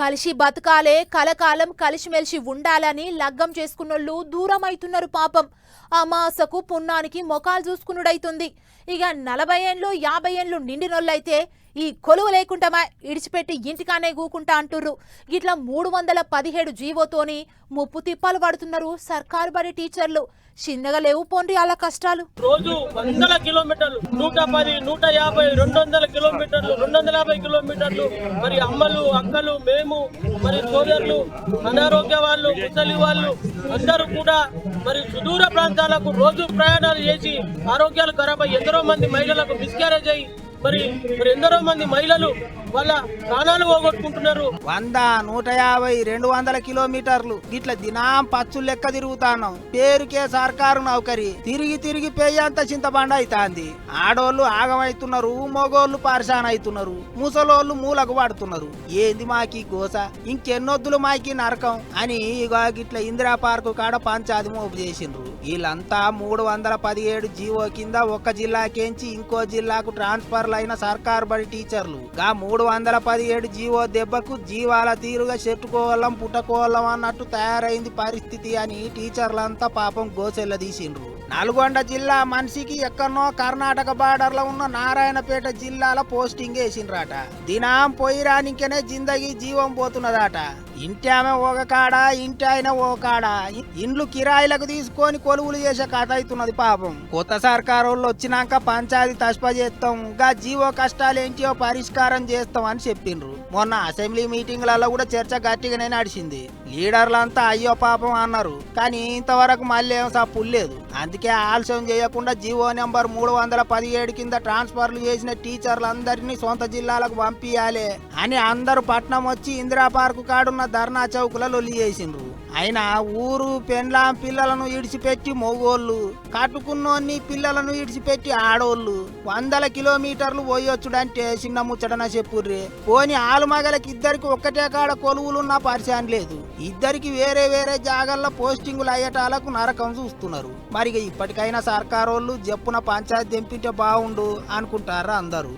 కలిసి బతకాలే కలకాలం కలిసిమెలిసి ఉండాలని లగ్గం చేసుకున్నోళ్ళు దూరం అవుతున్నారు పాపం. అమాసకు పున్నానికి మొఖాలు చూసుకునుడైతుంది. ఇక నలభై ఏండ్లు యాభై ఏండ్లు నిండినోళ్ళైతే ఈ కొలువు లేకుండా ఇడిచిపెట్టి ఇంటికానే గూకుంటా అంటుర్రు. ఇట్లా మూడు వందల పదిహేడు జీవోతోని ముప్పు తిప్పాలు పడుతున్నారు సర్కారు బడి టీచర్లు. చిన్నగా లేవు పోండి అలా కష్టాలు. రోజు వందల కిలోమీటర్లు నూట పది నూట యాభై రెండు వందల కిలోమీటర్లు రెండు వందల యాభై కిలోమీటర్లు. మరి అమ్మలు అక్కలు మేము మరి సోదరులు అనారోగ్య వాళ్ళు ముసలి వాళ్ళు అందరూ కూడా మరి సుదూర ప్రాంతాలకు రోజు ప్రయాణాలు చేసి ఆరోగ్యాలు ఖరాబ్ అయ్యి ఎందరో మంది మహిళలకు మిస్క్యారేజ్ అయ్యి మరి మరి ఎందరో మంది మహిళలు వాళ్ళ ప్రాణాలు పోగొట్టుకుంటున్నారు. వంద నూట యాభై రెండు వందల కిలోమీటర్లు ఇట్లా దినాం పచ్చు లెక్క తిరుగుతాను పేరుకే సర్కారు నౌకరి. తిరిగి తిరిగి పేయంత చింతబండ అవుతాంది ఆడోళ్ళు ఆగమైతున్నారు మగోళ్ళు పారిశాన్ అవుతున్నారు ముసలోళ్ళు మూలకు పడుతున్నారు ఏంది మాకి గోస? ఇంకెన్నొద్దులు మాకి నరకం? అని ఇగో గిట్ల ఇందిరా పార్కు కాడ పంచాది మోపు చేసిండ్రు. వీళ్ళంతా మూడు వందల పదిహేడు జీవో కింద ఒక జిల్లాకేంచి ఇంకో జిల్లాకు ట్రాన్స్ఫర్లు అయిన సర్కారు బడి టీచర్లు. గా మూడు వందల పదిహేడు జీవో దెబ్బకు జీవాల తీరుగా చెట్టుకోవాలం పుట్టకోవాలం అన్నట్టు తయారైంది పరిస్థితి అని టీచర్లంతా పాపం గోసెల్ల తీసిండ్రు. నల్గొండ జిల్లా మనిషికి ఎక్కడనో కర్ణాటక బార్డర్లో ఉన్న నారాయణపేట జిల్లాల పోస్టింగ్ వేసిండ్రట. దినాం పోయి రానికనే జిందగీ జీవం పోతున్నదట. ఇంటి ఆమె ఒక కాడ ఇంటి ఆయన ఓ కాడ. ఇండ్లు కిరాయిలకు తీసుకొని కొలువులు చేసే కథ అవుతున్నది పాపం. కొత్త సర్కారు వచ్చినాక పంచాయతీ తష్ప చేస్తాం గా జీవో కష్టాలేంటియో పరిష్కారం చేస్తాం అని చెప్పిండ్రు. మొన్న అసెంబ్లీ మీటింగ్లలో కూడా చర్చ గట్టిగానే నడిచింది. లీడర్లంతా అయ్యో పాపం అన్నారు. కానీ ఇంతవరకు మళ్ళీ ఏం సప్పులు లేదు. అందుకే ఆలస్యం చేయకుండా జీవో నెంబర్ మూడు వందల పదిహేడు కింద ట్రాన్స్ఫర్లు చేసిన టీచర్లందరినీ సొంత జిల్లాలకు పంపించాలి అని అందరూ పట్నం వచ్చి ఇందిరా పార్కు కాడున్న ధర్నా చౌకుల లొల్లి చేసిండ్రు అయినా ఊరు పెండ్లాం పిల్లలను ఇడిచిపెట్టి మొగోళ్ళు కట్టుకున్నోన్ని పిల్లలను ఇడిచిపెట్టి ఆడోళ్ళు వందల కిలోమీటర్లు పోయొచ్చుడంటే చిన్న ముచ్చటన చెప్పుర్రే. పోని ఆలుమగలకి ఇద్దరికి ఒక్కటే కాడ కొలువులున్న పరిచయం లేదు. ఇద్దరికి వేరే వేరే జాగల్లో పోస్టింగులు అయ్యేటాలకు నరకం చూస్తున్నారు. మరి ఇప్పటికైనా సర్కారోళ్ళు జప్పున పంచాయతీ తెంపింటే బాగుండు అనుకుంటారా అందరూ.